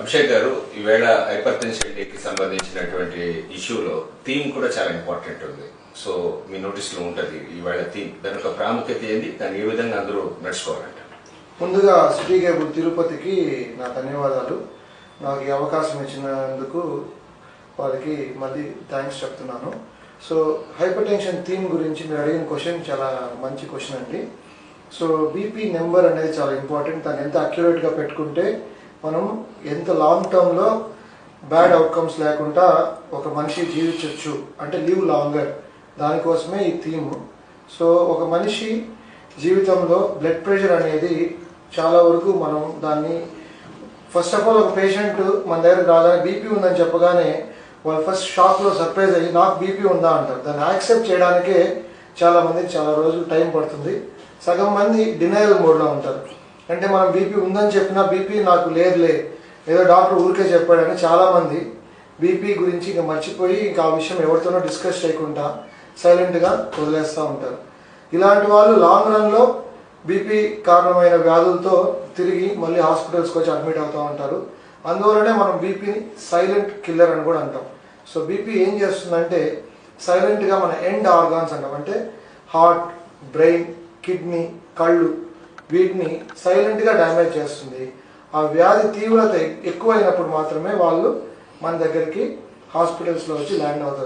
అభిషేక్ గారు ఈవేళ hyper tension డేకి సంబంధించినటువంటి ఇష్యూలో థీమ్ కూడా చాలా ఇంపార్టెంట్ ఉంది. సో మీ నోటీస్లో ఉంటుంది ఈవేళ థీమ్. దాని యొక్క ప్రాముఖ్యత ఏంది దాన్ని ఏ విధంగా అందరూ నడుచుకోవాలంట. ముందుగా సిటీ కేబుల్ తిరుపతికి నా ధన్యవాదాలు. నాకు ఈ అవకాశం ఇచ్చినందుకు వాళ్ళకి మళ్ళీ థ్యాంక్స్ చెప్తున్నాను. సో హైపర్ టెన్షన్ థీమ్ గురించి మీరు అడిగిన క్వశ్చన్ చాలా మంచి క్వశ్చన్ అండి. సో బీపీ నెంబర్ అనేది చాలా ఇంపార్టెంట్. దాన్ని ఎంత అక్యురేట్గా పెట్టుకుంటే మనం ఎంత లాంగ్ టర్మ్లో బ్యాడ్ అవుట్కమ్స్ లేకుండా ఒక మనిషి జీవించవచ్చు అంటే లివ్ లాంగర్ దానికోసమే ఈ థీమ్. సో ఒక మనిషి జీవితంలో బ్లడ్ ప్రెషర్ అనేది చాలా వరకు మనం దాన్ని ఫస్ట్ ఆఫ్ ఆల్ ఒక పేషెంట్ మన దగ్గర రాగానే బీపీ ఉందని చెప్పగానే వాళ్ళు ఫస్ట్ షాక్లో సర్ప్రైజ్ అయ్యి నాకు బీపీ ఉందా? అంటారు. దాన్ని యాక్సెప్ట్ చేయడానికే చాలామంది చాలా రోజులు టైం పడుతుంది. సగం మంది డినయల్ మోడ్లో ఉంటారు. అంటే మనం బీపీ ఉందని చెప్పినా బీపీ నాకు లేదులే. ఏదో డాక్టర్ ఊరికే చెప్పాడని చాలామంది బీపీ గురించి ఇంకా మర్చిపోయి ఇంకా ఆ విషయం ఎవరితోనో డిస్కస్ చేయకుండా సైలెంట్గా వదిలేస్తూ ఉంటారు. ఇలాంటి వాళ్ళు లాంగ్ రన్లో బీపీ కారణమైన వ్యాధులతో తిరిగి మళ్ళీ హాస్పిటల్స్కి వచ్చి అడ్మిట్ అవుతూ ఉంటారు. అందువలనే మనం బీపీని సైలెంట్ కిల్లర్ అని కూడా అంటాం. సో బీపీ ఏం చేస్తుందంటే సైలెంట్గా మన ఎండ్ ఆర్గాన్స్ అంటాం. అంటే హార్ట్ బ్రెయిన్ కిడ్నీ కళ్ళు వీటిని సైలెంట్గా డ్యామేజ్ చేస్తుంది. ఆ వ్యాధి తీవ్రత ఎక్కువైనప్పుడు మాత్రమే వాళ్ళు మన దగ్గరికి హాస్పిటల్స్లో వచ్చి ల్యాండ్ అవుతారు.